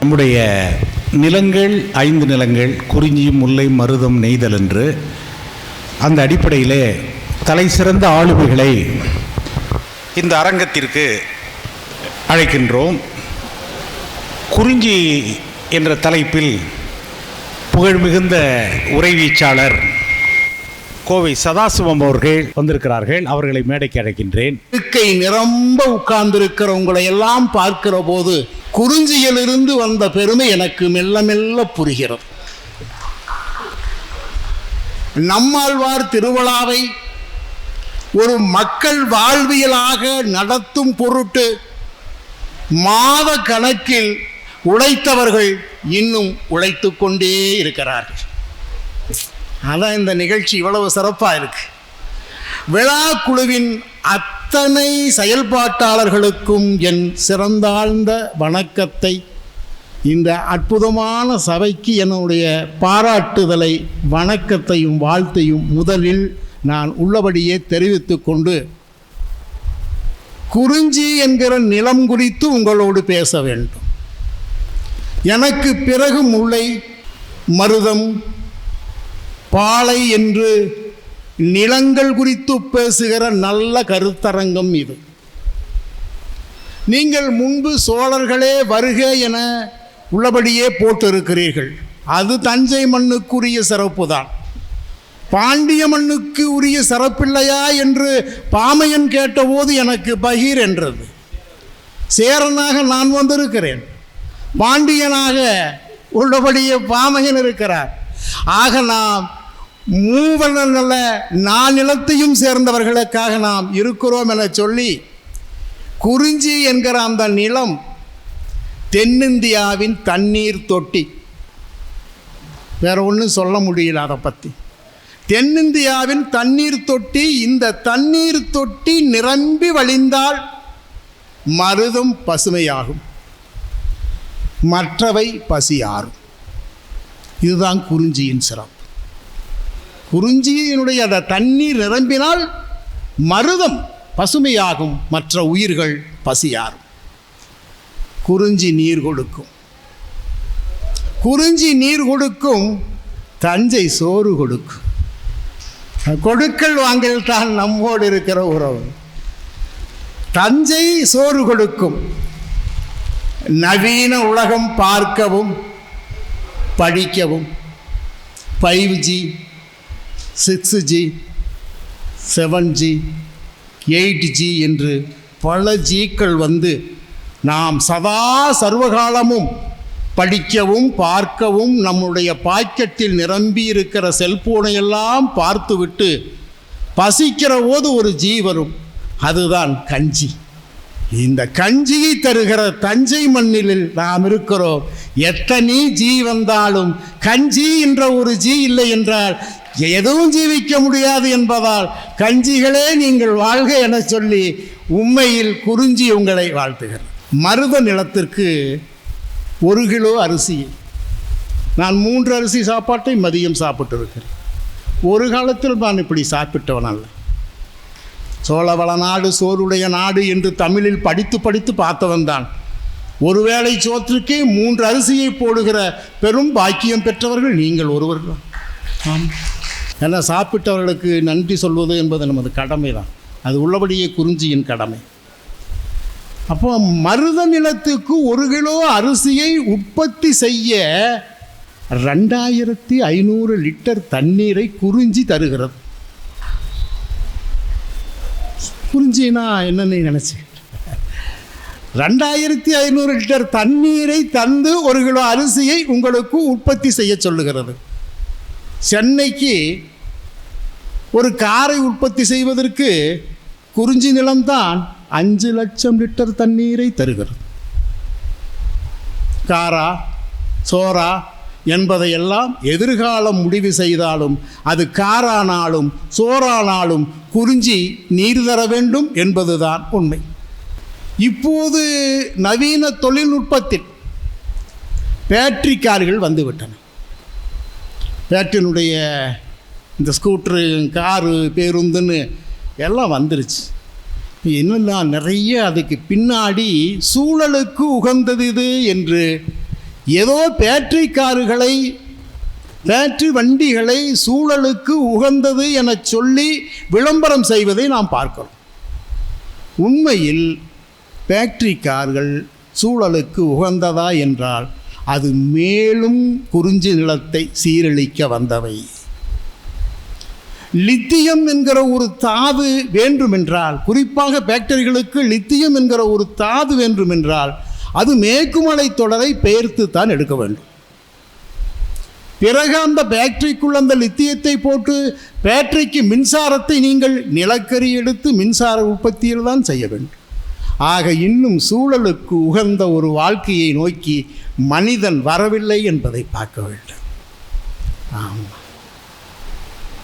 நம்முடைய நிலங்கள் ஐந்து நிலங்கள் குறிஞ்சி முல்லை மருதம் நெய்தல் என்று அந்த அடிப்படையிலே தலை சிறந்த ஆளுமைகளை இந்த அரங்கத்திற்கு அழைக்கின்றோம். குறிஞ்சி என்ற தலைப்பில் புகழ்மிகுந்த உரைவீச்சாளர் கோவை சதாசிவம் அவர்கள் வந்திருக்கிறார்கள். அவர்களை மேடைக்கு அழைக்கின்றேன். இருக்கை நிரம்ப உட்கார்ந்திருக்கிற உங்களை எல்லாம் பார்க்கிற போது குறிஞ்சியிலிருந்து வந்த பெருமை எனக்கு மெல்ல மெல்ல புரிகிறது. நம்மாழ்வார் திருவிழாவை ஒரு மக்கள் வாழ்வியலாக நடத்தும் பொருட்டு மாத கணக்கில் உழைத்தவர்கள் இன்னும் உழைத்து கொண்டே இருக்கிறார்கள். அதான் இந்த நிகழ்ச்சி இவ்வளவு சிறப்பாக இருக்கு. விழா குழுவின் அத்தனை செயல்பாட்டாளர்களுக்கும் என் சிறந்தாழ்ந்த வணக்கத்தை இந்த அற்புதமான சபைக்கு என்னுடைய பாராட்டுதலை வணக்கத்தையும் வாழ்த்தையும் முதலில் நான் உள்ளபடியே தெரிவித்து கொண்டு குறிஞ்சி என்கிற நிலம் குறித்து உங்களோடு பேச வேண்டும். எனக்கு பிறகு முல்லை மருதம். பாலை என்று நிலங்கள் குறித்து பேசுகிற நல்ல கருத்தரங்கம் இது. நீங்கள் முன்பு சோழர்களே வருக என உள்ளபடியே போட்டிருக்கிறீர்கள். அது தஞ்சை மண்ணுக்குரிய சிறப்பு தான். பாண்டிய மண்ணுக்கு உரிய சிறப்பில்லையா என்று பாமையன் கேட்டபோது எனக்கு பகீர் என்றது. சேரனாக நான் வந்திருக்கிறேன். பாண்டியனாக உள்ளபடியே பாமையன் இருக்கிறார். ஆக நாம் மூவநல்ல நானிலத்தையும் சேர்ந்தவர்களுக்காக நாம் இருக்கிறோம் என சொல்லி குறிஞ்சி என்கிற அந்த நிலம் தென்னிந்தியாவின் தண்ணீர் தொட்டி. வேற ஒன்றும் சொல்ல முடியல அதை பற்றி தென்னிந்தியாவின் தண்ணீர் தொட்டி இந்த தண்ணீர் தொட்டி நிரம்பி வழிந்தால் மருதும் பசுமையாகும். மற்றவை பசியாறும் இதுதான் குறிஞ்சியின் சிறப்பு. குறிஞ்சியினுடைய அந்த தண்ணீர் நிரம்பினால் மருதம் பசுமையாகும் மற்ற உயிர்கள் பசியாறும் குறிஞ்சி நீர் கொடுக்கும். குறிஞ்சி நீர் கொடுக்கும் தஞ்சை சோறு கொடுக்கும். கொடுக்கல் வாங்கல் தான் நம்மோடு இருக்கிற உறவு. தஞ்சை சோறு கொடுக்கும். நவீன உலகம் பார்க்கவும் படிக்கவும். Five G six G seven G eight G என்று பல ஜீக்கள் வந்து நாம் சதா சர்வகாலமும் படிக்கவும் பார்க்கவும் நம்முடைய பாக்கெட்டில் நிரம்பி இருக்கிற செல்போனை எல்லாம் பார்த்துவிட்டு பசிக்கிற போது ஒரு ஜீ வரும். அதுதான் கஞ்சி. இந்த கஞ்சியை தருகிற தஞ்சை மண்ணில் நாம் இருக்கிறோம். எத்தனை ஜீ வந்தாலும் கஞ்சி என்ற ஒரு ஜீ இல்லை என்றால் எதுவும் ஜீவிக்க முடியாது என்பதால் கஞ்சிகளே நீங்கள் வாழ்க என சொல்லி உண்மையில் குறிஞ்சி உங்களை வாழ்த்துகிறேன். மருத நிலத்திற்கு ஒரு கிலோ அரிசி. நான் மூன்று அரிசி சாப்பாட்டை மதியம் சாப்பிட்டு இருக்கிறேன் ஒரு காலத்தில் நான் இப்படி சாப்பிட்டவன் அல்ல. சோழவள நாடு சோறுடைய நாடு என்று தமிழில் படித்து படித்து பார்த்தவன் தான். ஒருவேளை சோற்றுக்கே மூன்று அரிசியை போடுகிற பெரும் பாக்கியம் பெற்றவர்கள் நீங்கள் ஒருவர் தான் ஆம். ஏன்னா சாப்பிட்டவர்களுக்கு நன்றி சொல்வது என்பது நமது கடமை தான். அது உள்ளபடியே குறிஞ்சியின் கடமை. அப்போ மருத நிலத்துக்கு ஒரு கிலோ அரிசியை உற்பத்தி செய்ய ரெண்டாயிரத்தி ஐநூறு லிட்டர் தண்ணீரை குறிஞ்சி தருகிறது. குறிஞ்சினா என்னன்னு நினச்சி ரெண்டாயிரத்தி ஐநூறு லிட்டர் தண்ணீரை தந்து ஒரு கிலோ அரிசியை உங்களுக்கு உற்பத்தி செய்ய சொல்லுகிறது. சென்னைக்கு ஒரு காரை உற்பத்தி செய்வதற்கு குறிஞ்சி நிலம்தான் அஞ்சு லட்சம் லிட்டர் தண்ணீரை தருகிறது. காரா சோரா என்பதையெல்லாம் எதிர்காலம் முடிவு செய்தாலும் அது காரானாலும் சோறானாலும் குறிஞ்சி நீர் தர வேண்டும் என்பதுதான் உண்மை. இப்போது நவீன தொழில்நுட்பத்தில் பேட்டரி கார்கள் வந்துவிட்டன. பேட்டரினுடைய இந்த ஸ்கூட்ரு காரு பேருந்துன்னு எல்லாம் வந்துருச்சு. என்னெல்லாம் நிறைய அதுக்கு பின்னாடி சூழலுக்கு உகந்தது இது என்று ஏதோ பேட்டரி கார்களை பேட்டரி வண்டிகளை சூழலுக்கு உகந்தது என சொல்லி விளம்பரம் செய்வதை நாம் பார்க்கிறோம். உண்மையில் பேட்டரி கார்கள் சூழலுக்கு உகந்ததா என்றால் அது மேலும் குறிஞ்சி நிலத்தை சீரழிக்க வந்தவை. லித்தியம் என்கிற ஒரு தாது வேண்டுமென்றால் குறிப்பாக பேக்டரிகளுக்கு லித்தியம் என்கிற ஒரு தாது வேண்டுமென்றால் அது மேற்குமலை தொடரை பெயர்த்து தான் எடுக்க வேண்டும். பிறகு அந்த பேட்டரிக்குள் அந்த லித்தியத்தை போட்டு பேட்டரிக்கு மின்சாரத்தை நீங்கள் நிலக்கரி எடுத்து மின்சார உற்பத்தியில் தான் செய்ய வேண்டும். ஆக இன்னும் சூழலுக்கு உகந்த ஒரு வாழ்க்கையை நோக்கி மனிதன் வரவில்லை என்பதை பார்க்க வேண்டும். ஆமாம்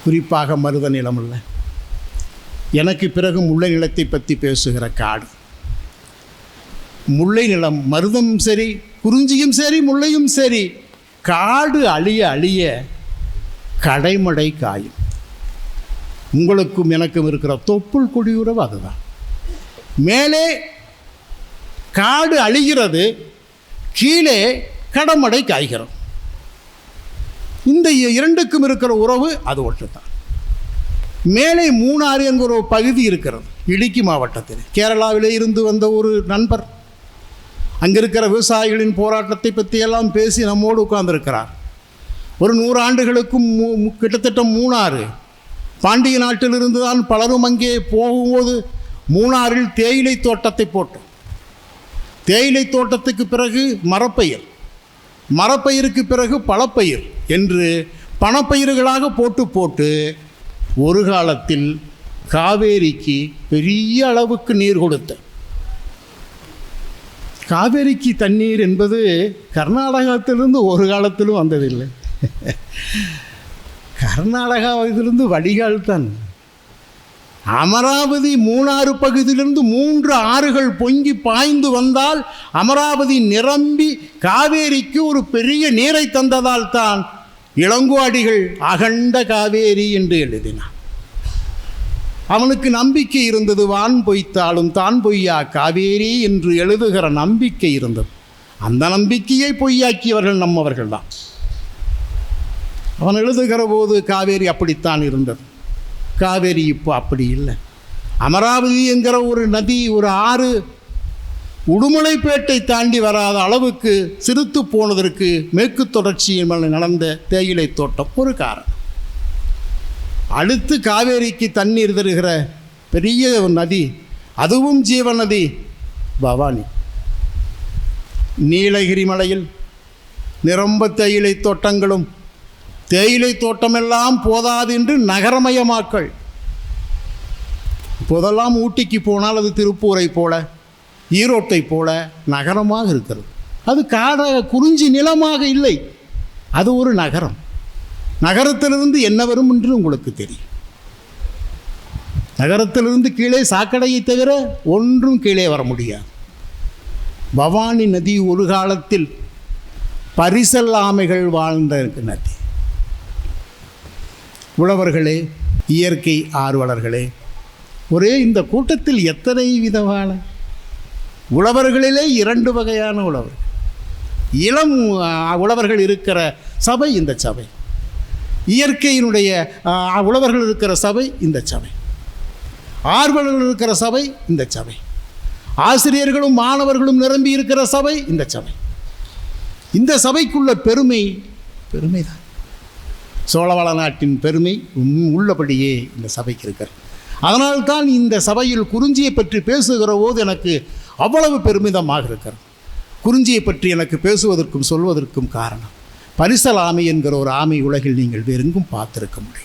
குறிப்பாக மருத நிலம் இல்லை எனக்கு பிறகு முள்ள நிலத்தை பற்றி பேசுகிற காடு. முல்லை நிலம் மருதம் சரி குறிஞ்சியும் சரி முல்லையும் சரி காடு அழிய அழிய கடைமடை காயும். உங்களுக்கும் எனக்கும் இருக்கிற தொப்புள் குடியுறவு அதுதான். மேலே காடு அழிகிறது கீழே கடமடை காய்கிறது. இந்த இரண்டுக்கும் இருக்கிற உறவு அது ஒன்றுதான். மேலே மூணாறு என்கிற ஒரு பகுதி இருக்கிறது இடுக்கி மாவட்டத்தில். கேரளாவிலே இருந்து வந்த ஒரு நண்பர் அங்கே இருக்கிற விவசாயிகளின் போராட்டத்தை பற்றியெல்லாம் பேசி நம்மோடு உட்கார்ந்துருக்கிறார். ஒரு நூறு ஆண்டுகளுக்கும் மூ- கிட்டத்தட்ட மூணாறு. பாண்டிய நாட்டிலிருந்து தான் பலரும் அங்கே போகும்போது மூணாறில் தேயிலை தோட்டத்தை போட்டோம். தேயிலை தோட்டத்துக்கு பிறகு மரப்பயிர். மரப்பயிருக்கு பிறகு பழப்பயிர் என்று பணப்பயிர்களாக போட்டு போட்டு ஒரு காலத்தில் காவேரிக்கு பெரிய அளவுக்கு நீர் கொடுத்தேன். காவேரிக்கு தண்ணீர் என்பது கர்நாடகத்திலிருந்து ஒரு காலத்திலும் வந்ததில்லை. கர்நாடகாவிலிருந்து வடிகால் தான். அமராவதி மூணாறு பகுதியிலிருந்து மூன்று ஆறுகள் பொங்கி பாய்ந்து வந்தால் அமராவதி நிரம்பி காவேரிக்கு ஒரு பெரிய நீரை தந்ததால் தான் இளங்குவாடிகள் அகண்ட காவேரி என்று எழுதினான் அவனுக்கு நம்பிக்கை இருந்தது வான் பொய்த்தாலும் தான் பொய்யா காவேரி என்று எழுதுகிற நம்பிக்கை இருந்தது. அந்த நம்பிக்கையை பொய்யாக்கியவர்கள் நம்மவர்கள் தான் அவன் எழுதுகிற போது காவேரி அப்படித்தான் இருந்தது. காவேரி இப்போ அப்படி இல்லை. அமராவதி என்கிற ஒரு நதி ஒரு ஆறு உடுமலைப்பேட்டை தாண்டி வராத அளவுக்கு சிறுத்து போனதற்கு மேற்கு தொடர்ச்சியின் நடந்த தேயிலை தோட்டம் ஒரு காரணம். அடுத்து காவேரிக்கு தண்ணீர் தருகிற பெரிய நதி அதுவும் ஜீவ நதி பவானி. நீலகிரி மலையில் நிரம்ப தேயிலை தோட்டங்களும் தேயிலை தோட்டமெல்லாம் போதாது என்று நகரமயமாக்கல். இப்போதெல்லாம் ஊட்டிக்கு போனால் அது திருப்பூரை போல ஈரோட்டை போல நகரமாக இருக்கிறது. அது காட குறிஞ்சி நிலமாக இல்லை. அது ஒரு நகரம். நகரத்திலிருந்து என்ன வரும் என்று உங்களுக்கு தெரியும். நகரத்திலிருந்து கீழே சாக்கடையை தவிர ஒன்றும் கீழே வர முடியாது. பவானி நதி ஒரு காலத்தில் பரிசல் ஆமைகள் வாழ்ந்த நதி. உழவர்களே இயற்கை ஆர்வலர்களே ஒரே இந்த கூட்டத்தில் எத்தனை விதமான? உழவர்களிலே இரண்டு வகையான உழவர் இளம் உழவர்கள் இருக்கிற சபை இந்த சபை. இயற்கையினுடைய உழவர்கள் இருக்கிற சபை இந்த சபை. ஆர்வலர்கள் இருக்கிற சபை இந்த சபை. ஆசிரியர்களும் மாணவர்களும் நிரம்பி இருக்கிற சபை இந்த சபை. இந்த சபைக்குள்ள பெருமை பெருமை தான் சோழவள நாட்டின் பெருமை உம் உள்ளபடியே இந்த சபைக்கு இருக்கிறது. அதனால்தான் இந்த சபையில் குறிஞ்சியை பற்றி பேசுகிற போது எனக்கு அவ்வளவு பெருமிதமாக இருக்கிறது. குறிஞ்சியை பற்றி எனக்கு பேசுவதற்கும் சொல்வதற்கும் காரணம். பரிசல் ஆமை என்கிற ஒரு ஆமை உலகில் நீங்கள் வேறெங்கும் பார்த்திருக்க முடியாது.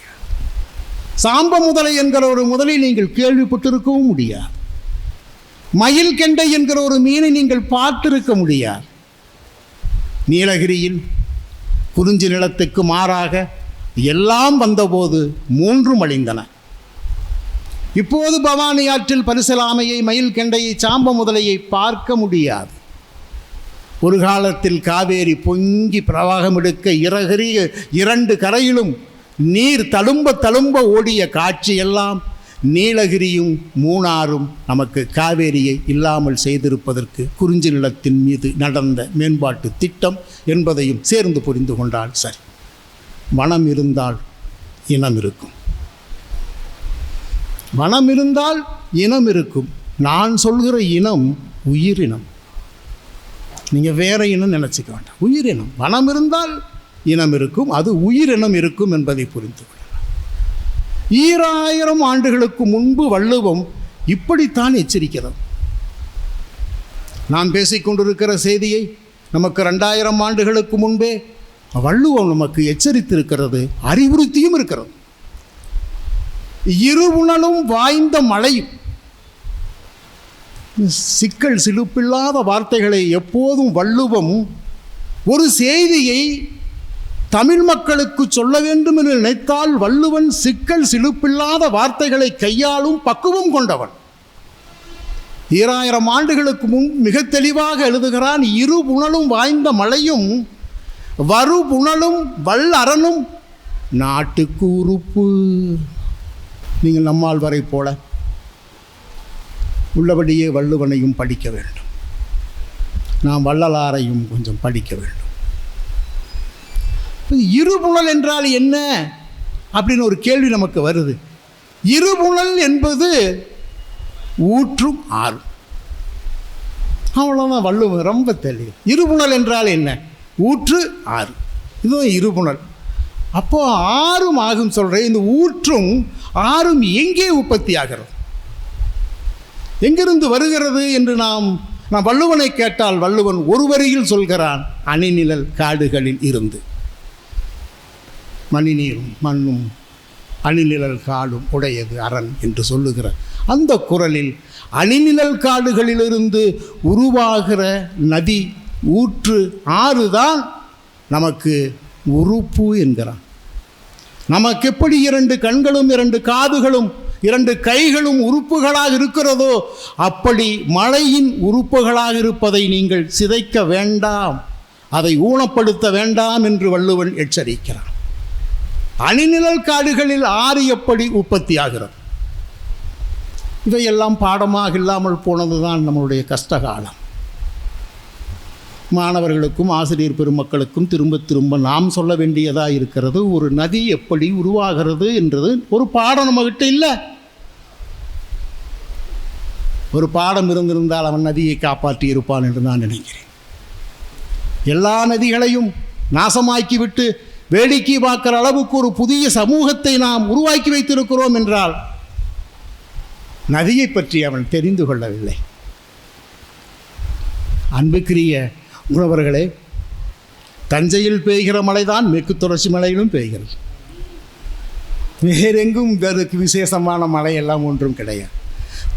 சாம்ப முதலை என்கிற ஒரு முதலை நீங்கள் கேள்விப்பட்டிருக்கவும் முடியாது. மயில் கெண்டை என்கிற ஒரு மீனை நீங்கள் பார்த்திருக்க முடியாது. நீலகிரியில் குறிஞ்சி நிலத்துக்கு மாறாக எல்லாம் வந்தபோது மூன்றும் அழிந்தன. இப்போது பவானி ஆற்றில் பரிசலாமையை மயில் கெண்டையை சாம்ப முதலையை பார்க்க முடியாது. ஒரு காலத்தில் காவேரி பொங்கி பிரவாகம் எடுக்க இரகரி இரண்டு கரையிலும் நீர் தழும்ப தழும்ப ஓடிய காட்சியெல்லாம் நீலகிரியும் மூணாறும் நமக்கு காவேரியை இல்லாமல் செய்திருப்பதற்கு குறிஞ்சி நிலத்தின் மீது நடந்த மேம்பாட்டு திட்டம் என்பதையும் சேர்ந்து புரிந்து கொண்டால் சரி. வனம் இருந்தால் இனம் இருக்கும். வனம் இருந்தால் இனம் இருக்கும். நான் சொல்கிற இனம் உயிரினம். நீங்கள் வேற இனம் நினச்சிக்க வேண்டாம். உயிரினம் மனம் இருந்தால் இனம் இருக்கும். அது உயிரினம் இருக்கும் என்பதை புரிந்து கொள்ளலாம் ஈராயிரம் ஆண்டுகளுக்கு முன்பு வள்ளுவம் இப்படித்தான் எச்சரிக்கிறது. நாம் பேசிக்கொண்டிருக்கிற செய்தியை நமக்கு ரெண்டாயிரம் ஆண்டுகளுக்கு முன்பே வள்ளுவம் நமக்கு எச்சரித்திருக்கிறது. அறிவுறுத்தியும் இருக்கிறது. இருவுணலும் வாய்ந்த மழையும் சிக்கல் சிலுப்பில்லாத வார்த்தைகளை எப்போதும் வள்ளுவம் ஒரு செய்தியை தமிழ் மக்களுக்கு சொல்ல வேண்டும் என்று நினைத்தால் வள்ளுவன் சிக்கல் சிலுப்பில்லாத வார்த்தைகளை கையாளும் பக்குவம் கொண்டவன். ஈராயிரம் ஆண்டுகளுக்கு முன் மிக தெளிவாக எழுதுகிறான் இரு புனலும் வாய்ந்த மழையும் வரு புனலும் வல் நாட்டுக்கு உறுப்பு. நீங்கள் நம்மால் வரை போல. உள்ளபடியே வள்ளுவனையும் படிக்க வேண்டும். நாம் வள்ளலாரையும் கொஞ்சம் படிக்க வேண்டும். இருபுணல் என்றால் என்ன? அப்படின்னு ஒரு கேள்வி நமக்கு வருது. இருபுணல் என்பது ஊற்றும் ஆறும் அவ்வளோதான் வள்ளுவம் ரொம்ப தெளிவு. இருபுணல் என்றால் என்ன? ஊற்று ஆறு. இதுவும் இருபுணல் அப்போது ஆறும் ஆகும் சொல்கிறேன் இந்த ஊற்றும் ஆறும் எங்கே உற்பத்தி ஆகிறது எங்கிருந்து வருகிறது என்று நாம் நாம் வள்ளுவனை கேட்டால் வள்ளுவன் ஒரு வரியில் சொல்கிறான் அணிநிழல் காடுகளில் இருந்து. மணிநீரும் மண்ணும் அணிநிழல் காடும் உடையது அரண் என்று சொல்லுகிற அந்த குரலில் அணிநிழல் காடுகளிலிருந்து உருவாகிற நதி ஊற்று ஆறுதான் நமக்கு உறுப்பு என்கிறான். நமக்கு எப்படி இரண்டு கண்களும் இரண்டு காதுகளும் இரண்டு கைகளும் உறுப்புகளாக இருக்கிறதோ அப்படி மழையின் உறுப்புகளாக இருப்பதை நீங்கள் சிதைக்க வேண்டாம். அதை ஊனப்படுத்த வேண்டாம் என்று வள்ளுவன் எச்சரிக்கிறான். அணிநிழல் காடுகளில் ஆறு எப்படி உற்பத்தி ஆகிறது இவையெல்லாம் பாடமாக இல்லாமல் போனதுதான் நம்மளுடைய கஷ்டகாலம். மாணவர்களுக்கும் ஆசிரியர் பெருமக்களுக்கும் திரும்ப திரும்ப நாம் சொல்ல வேண்டியதாக இருக்கிறது ஒரு நதி எப்படி உருவாகிறது என்றது ஒரு பாடம் நம்மகிட்ட இல்லை. ஒரு பாடம் இருந்திருந்தால் அவன் நதியை காப்பாற்றி இருப்பான் என்று நான் நினைக்கிறேன். எல்லா நதிகளையும் நாசமாக்கிவிட்டு வேடிக்கை பார்க்குற அளவுக்கு ஒரு புதிய சமூகத்தை நாம் உருவாக்கி வைத்திருக்கிறோம் என்றால் நதியை பற்றி அவன் தெரிந்து கொள்ளவில்லை. அன்புக்குரிய உணவர்களே தஞ்சையில் பெய்கிற மழைதான் மேற்கு தொடர்ச்சி மலையிலும் பெய்கிறது. வேறெங்கும் வேறு விசேஷமான மழை எல்லாம் ஒன்றும் கிடையாது.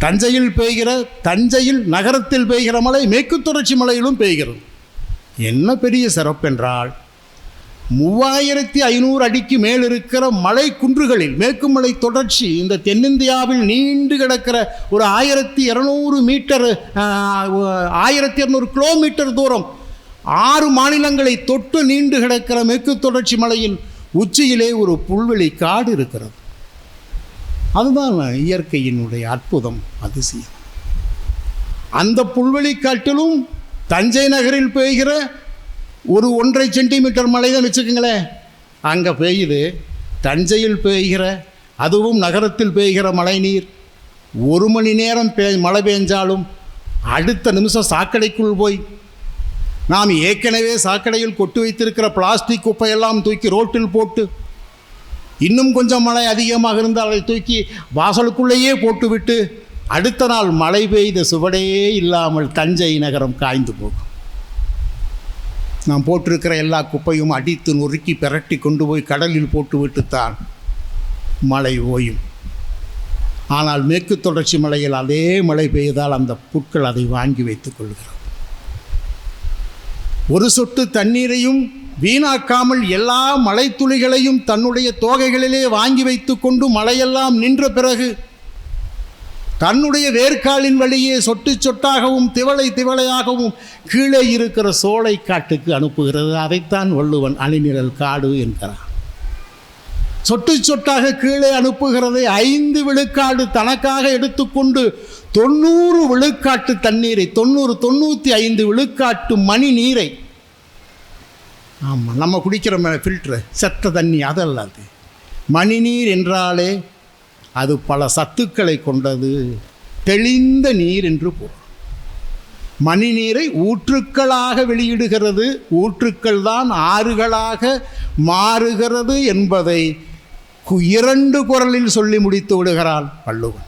தஞ்சையில் பெய்கிற தஞ்சையில் நகரத்தில் பெய்கிற மழை மேற்கு தொடர்ச்சி மலையிலும் பெய்கிறது. என்ன பெரிய சிறப்பென்றால் மூவாயிரத்தி ஐநூறு அடிக்கு மேல் இருக்கிற மலை குன்றுகளில் மேற்கு மலை தொடர்ச்சி இந்த தென்னிந்தியாவில் நீண்டு கிடக்கிற ஒரு ஆயிரத்தி இரநூறு மீட்டர் ஆயிரத்தி இரநூறு கிலோமீட்டர் தூரம் ஆறு மாநிலங்களை தொட்டு நீண்டு கிடக்கிற மேற்கு தொடர்ச்சி மலையின் உச்சியிலே ஒரு புல்வெளி காடு இருக்கிறது. அதுதான் இயற்கையினுடைய அற்புதம் அதிசயம். அந்த புல்வெளி காட்டிலும் தஞ்சை நகரில் பெய்கிற ஒரு ஒன்றரை சென்டிமீட்டர் மழை தான் வச்சுக்கோங்களேன். அங்கே பெய்யுது தஞ்சையில் பெய்கிற அதுவும் நகரத்தில் பெய்கிற மழை நீர் ஒரு மணி நேரம் பெய் மழை பெஞ்சாலும் அடுத்த நிமிஷம் சாக்கடைக்குள் போய் நாம் ஏற்கனவே சாக்கடையில் கொட்டு வைத்திருக்கிற பிளாஸ்டிக் குப்பையெல்லாம் தூக்கி ரோட்டில் போட்டு இன்னும் கொஞ்சம் மழை அதிகமாக இருந்தால் அதை தூக்கி வாசலுக்குள்ளேயே போட்டுவிட்டு அடுத்த நாள் மழை பெய்த சுவடே இல்லாமல் தஞ்சை நகரம் காய்ந்து போகும். நாம் போட்டிருக்கிற எல்லா குப்பையும் அடித்து நொறுக்கி பிரட்டி கொண்டு போய் கடலில் போட்டுவிட்டுத்தான் மழை ஓயும். ஆனால் மேற்கு தொடர்ச்சி மலையில் அதே மழை பெய்தால் அந்த புட்கள் அதை வாங்கி வைத்துக் கொள்கிறது. ஒரு சொட்டு தண்ணீரையும் வீணாக்காமல் எல்லா மலைத்துளிகளையும் தன்னுடைய தோகைகளிலே வாங்கி வைத்து கொண்டு மழையெல்லாம் நின்ற பிறகு தன்னுடைய வேர்க்காலின் வழியே சொட்டு சொட்டாகவும் திவளை திவளையாகவும் கீழே இருக்கிற சோலை காட்டுக்கு அனுப்புகிறது. அதைத்தான் வள்ளுவன் அணிநிழல் காடு என்கிறான். சொட்டு சொட்டாக கீழே அனுப்புகிறதை ஐந்து விழுக்காடு தனக்காக எடுத்துக்கொண்டு தொண்ணூறு விழுக்காட்டு தண்ணீரை தொண்ணூறு தொண்ணூற்றி ஐந்து விழுக்காட்டு மணி நீரை ஆமாம் நம்ம குடிக்கிற ஃபில்ட்ரு செத்த தண்ணி அதல்ல அது. மணிநீர் என்றாலே அது பல சத்துக்களை கொண்டது. தெளிந்த நீர் என்று பொருள். மணிநீரை ஊற்றுக்களாக வெளியிடுகிறது. ஊற்றுக்கள் தான் ஆறுகளாக மாறுகிறது என்பதை கு- இரண்டு குரலில் சொல்லி முடித்து விடுகிறான் வள்ளுவன்.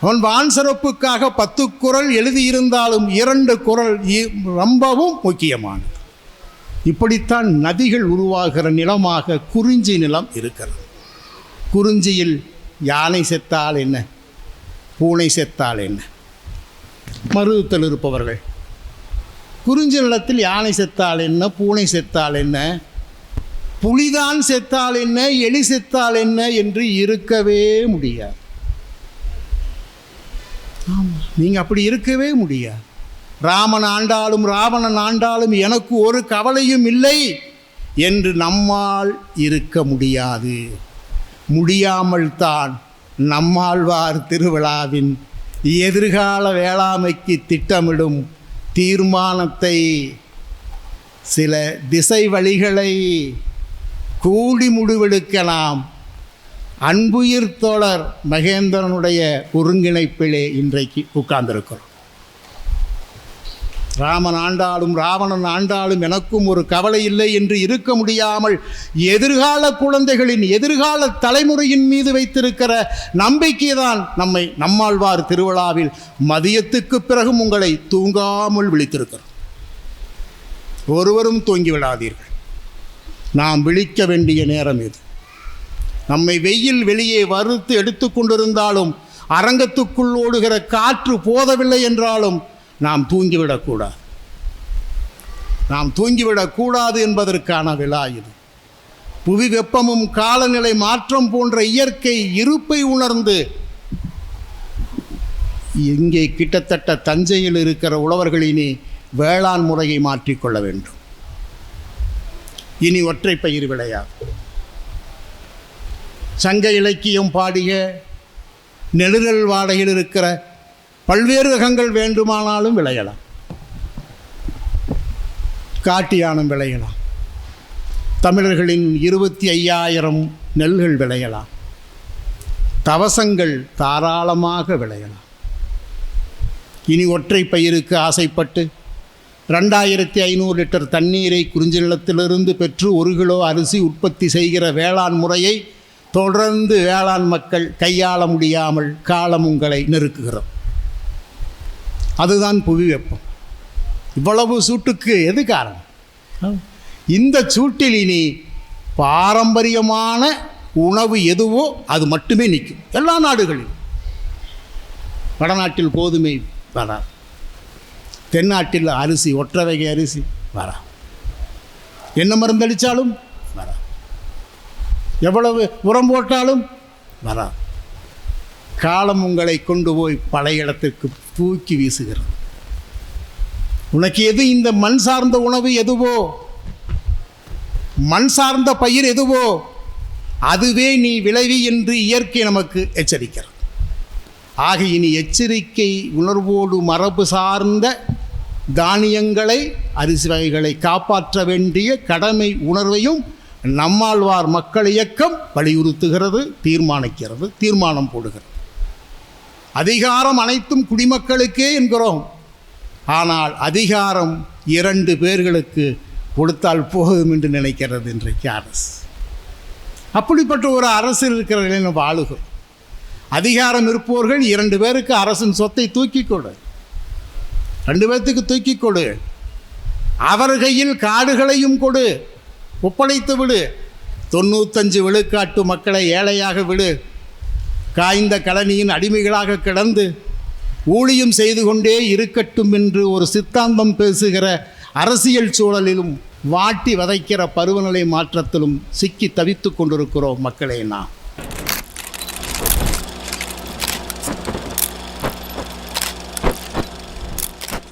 அவன் வான் சிறப்புக்காக பத்து குரல் எழுதியிருந்தாலும் இரண்டு குரல் இ- ரொம்பவும் முக்கியமானது. இப்படித்தான் நதிகள் உருவாகிற நிலமாக குறிஞ்சி நிலம் இருக்கிறது. குறிஞ்சியில் யானை செத்தால் என்ன? பூனை செத்தால் என்ன? மருதத்தில் இருப்பவர்கள் குறிஞ்சி நிலத்தில் யானை செத்தால் என்ன? பூனை செத்தால் என்ன? புலிதான் செத்தால் என்ன? எலி செத்தால் என்ன? என்று இருக்கவே முடியாது. ஆமாம் நீங்கள் அப்படி இருக்கவே முடியாது. ராமன் ஆண்டாலும் ராவணன் ஆண்டாலும் எனக்கு ஒரு கவலையும் இல்லை என்று நம்மால் இருக்க முடியாது. முடியாமல் தான் நம்மாழ்வார் திருவிழாவின் எதிர்கால வேளாண்மைக்கு திட்டமிடும் தீர்மானத்தை சில திசை வழிகளை கூடி முடிவெடுக்கலாம் அன்புயிர் தோழர் மகேந்திரனுடைய ஒருங்கிணைப்பிலே இன்றைக்கு உட்கார்ந்திருக்கிறோம். ராமன் ஆண்டாலும் ராவணன் ஆண்டாலும் எனக்கும் ஒரு கவலை இல்லை என்று இருக்க முடியாமல் எதிர்கால குழந்தைகளின் எதிர்கால தலைமுறையின் மீது வைத்திருக்கிற நம்பிக்கை தான் நம்மை நம்மாழ்வார் திருவிழாவில் மதியத்துக்கு பிறகும் உங்களை தூங்காமல் விழித்திருக்கிறோம். ஒருவரும் தூங்கி விடாதீர்கள். நாம் விழிக்க வேண்டிய நேரம் இது. நம்மை வெயில் வெளியே வறுத்து எடுத்துக்கொண்டிருந்தாலும் அரங்கத்துக்குள் ஓடுகிற காற்று போதவில்லை என்றாலும் நாம் தூங்கிவிடக்கூடாது. நாம் தூங்கிவிடக்கூடாது என்பதற்கான விழா இது. புவி வெப்பமும் காலநிலை மாற்றம் போன்ற இயற்கை இருப்பை உணர்ந்து இங்கே கிட்டத்தட்ட தஞ்சையில் இருக்கிற உழவர்கள் இனி வேளாண் முறையை மாற்றிக்கொள்ள வேண்டும். இனி ஒற்றை பயிர் விளையாது. சங்க இலக்கியம் பாடிய நெடுநல் வாடையில் இருக்கிற பல்வேறு ரகங்கள் வேண்டுமானாலும் விளையலாம். காட்டியானம் விளையலாம். தமிழர்களின் இருபத்தி ஐயாயிரம் நெல்கள் விளையலாம். தவசங்கள் தாராளமாக விளையலாம். இனி ஒற்றை பயிருக்கு ஆசைப்பட்டு ரெண்டாயிரத்தி ஐநூறு லிட்டர் தண்ணீரை குறிஞ்சி நிலத்திலிருந்து பெற்று ஒரு கிலோ அரிசி உற்பத்தி செய்கிற வேளாண் முறையை தொடர்ந்து வேளாண் மக்கள் கையாள முடியாமல் காலம் உங்களை நெருக்குகிறோம். அதுதான் புவி வெப்பம். இவ்வளவு சூட்டுக்கு எது காரணம்? இந்த சூட்டில் இனி பாரம்பரியமான உணவு எதுவோ அது மட்டுமே நிற்கும். எல்லா நாடுகளிலும். வடநாட்டில் கோதுமை வரா தென்னாட்டில் அரிசி ஒற்றை வகை அரிசி வரா என்ன மருந்தடித்தாலும் வரா எவ்வளவு உரம் போட்டாலும் வரா காலம் உங்களை கொண்டு போய் பழைய இடத்திற்கு தூக்கி வீசுகிறது. உனக்கு எது இந்த மண் சார்ந்த உணவு எதுவோ? மண் சார்ந்த பயிர் எதுவோ? அதுவே நீ விளைவி என்று இயற்கை நமக்கு எச்சரிக்கிறது. ஆக இனி எச்சரிக்கை உணர்வோடு மரபு சார்ந்த தானியங்களை அரிசி வகைகளை காப்பாற்ற வேண்டிய கடமை உணர்வையும் நம்மாழ்வார் மக்கள் இயக்கம் வலியுறுத்துகிறது தீர்மானிக்கிறது தீர்மானம் போடுகிறது. அதிகாரம் அனைத்தும் குடிமக்களுக்கே என்கிறோம். ஆனால் அதிகாரம் இரண்டு பேர்களுக்கு கொடுத்தால் போதும் என்று நினைக்கிறது இன்றைக்கு அரசு. அப்படிப்பட்ட ஒரு அரசு இருக்கிற நிலையில் அதிகாரம் இருப்பவர்கள் இரண்டு பேருக்கு அரசின் சொத்தை தூக்கி கொடு. ரெண்டு பேர்த்துக்கு தூக்கி கொடு. அவர் கையில் காடுகளையும் கொடு. ஒப்படைத்து விடு. தொண்ணூத்தஞ்சு விழுக்காட்டு மக்களை ஏழையாக விடு. காய்ந்த கழனியின் அடிமைகளாக கிடந்து ஊழியம் செய்து கொண்டே இருக்கட்டும் என்று ஒரு சித்தாந்தம் பேசுகிற அரசியல் சூழலிலும் வாட்டி வதைக்கிற பருவநிலை மாற்றத்திலும் சிக்கி தவித்து கொண்டிருக்கிறோம் மக்களே நான்